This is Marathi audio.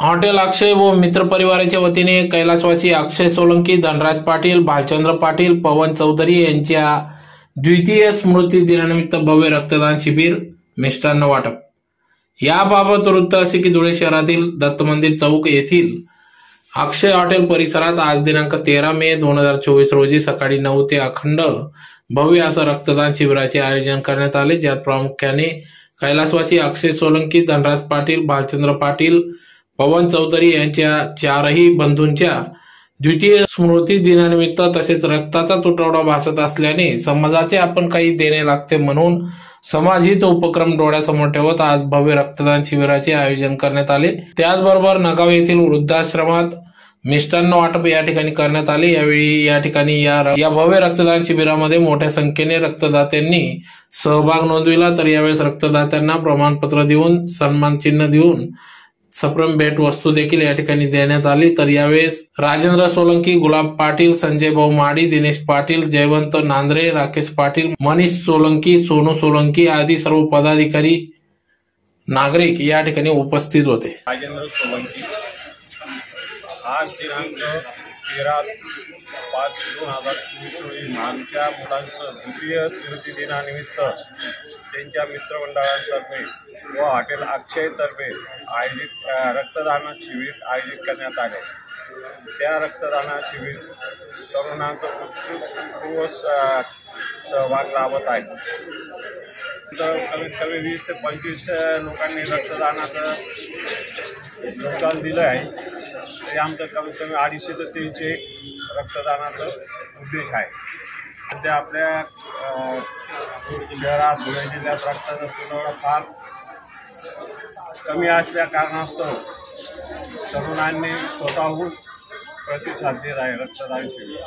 हॉटेल अक्षय व मित्र परिवाराच्या वतीने कैलासवासी अक्षय सोलंकी धनराज पाटील भालचंद्र पाटील पवन चौधरी यांच्या द्वितीय स्मृती दिनानिमित्त भव्य रक्तदान शिबिर मिष्टान्न वाटप. याबाबत वृत्त असे की धुळे शहरातील दत्त मंदिर चौक येथील अक्षय हॉटेल परिसरात आज दिनांक तेरा मे दोन हजार चोवीस रोजी सकाळी नऊ ते अखंड भव्य असं रक्तदान शिबिराचे आयोजन करण्यात आले. ज्यात प्रामुख्याने कैलासवासी अक्षय सोलंकी धनराज पाटील भालचंद्र पाटील पवन चौधरी यांच्या चारही बंधूंच्या द्वितीय स्मृती दिनानिमित्त तसेच रक्ताचा तुटवडा भासत असल्याने समाजाचे आपण काही देणे लागते म्हणून समाजहित उपक्रम डोळ्यासमोर ठेवत आज भव्य रक्तदान शिबिराचे आयोजन करण्यात आले. त्याचबरोबर नगाव येथील वृद्धाश्रमात मिष्टान्न वाटप या ठिकाणी करण्यात आले. यावेळी या ठिकाणी या या भव्य रक्तदान शिबिरामध्ये मोठ्या संख्येने रक्तदात्यांनी सहभाग नोंदविला. तर यावेळेस रक्तदात्यांना प्रमाणपत्र देऊन सन्मान चिन्ह देऊन सप्रम भेट वस्तू देखील या ठिकाणी देण्यात आली. तर यावेळेस राजेंद्र सोलंकी गुलाब पाटील संजय भाऊ माडी दिनेश पाटील जयवंत नांद्रे राकेश पाटील मनीष सोलंकी सोनू सोलंकी आदी सर्व पदाधिकारी नागरिक या ठिकाणी उपस्थित होते. राजेंद्र सोलंकी. दिनांक तेरा पाच दोन हजार चोवीस रोजी आमच्या मुलांचं द्वितीय स्मृती दिनानिमित्त त्यांच्या मित्रमंडळांतर्फे व हॉटेल अक्षयतर्फे आयोजित रक्तदान शिबिर आयोजित करण्यात आले. त्या रक्तदान शिबिर तरुणांचा उत्सुकपूर्व स- सहभाग लाभत आहे तर कमीत कमी वीस ते पंचवीस लोकांनी रक्तदानाचं योगदान दिलं आहे. हे आमचं कमीत कमी अडीचशे ते तीनशे रक्तदानाचं उद्देश आहे. सध्या आपल्या शहरात धुळे जिल्ह्यात रक्ताचा तुटवडा फार कमी असल्या कारणास्तव तरुणांनी स्वतःहून प्रतिसाद देत आहे रक्तदान शिबिर.